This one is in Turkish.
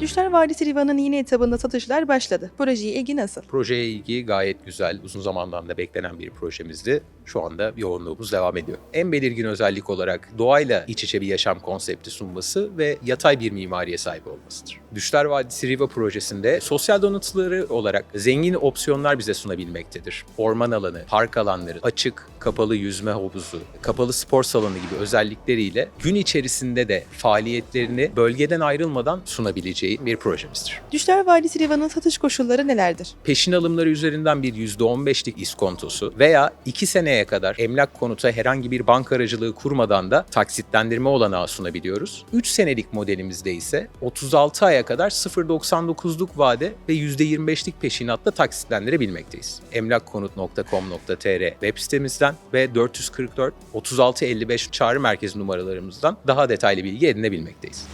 Düşler Vadisi Riva'nın yeni etabında satışlar başladı. Projeye ilgi nasıl? Projeye ilgi gayet güzel, uzun zamandan da beklenen bir projemizdi. Şu anda yoğunluğumuz devam ediyor. En belirgin özellik olarak doğayla iç içe bir yaşam konsepti sunması ve yatay bir mimariye sahip olmasıdır. Düşler Vadisi Riva projesinde sosyal donatıları olarak zengin opsiyonlar bize sunabilmektedir. Orman alanı, park alanları, açık, kapalı yüzme havuzu, kapalı spor salonu gibi özellikleriyle gün içerisinde de faaliyetlerini bölgeden ayrılmadan sunabileceği bir projemizdir. Düşler Vadisi Riva'nın satış koşulları nelerdir? peşin alımları üzerinden bir %15'lik iskontosu veya 2 seneye kadar emlak konuta herhangi bir banka aracılığı kurmadan da taksitlendirme olanağı sunabiliyoruz. 3 senelik modelimizde ise 36 aya kadar 0.99'luk vade ve %25'lik peşinatla taksitlendirebilmekteyiz. emlakkonut.com.tr web sitemizden ve 444 3655 çağrı merkezi numaralarımızdan daha detaylı bilgi edinebilmekteyiz.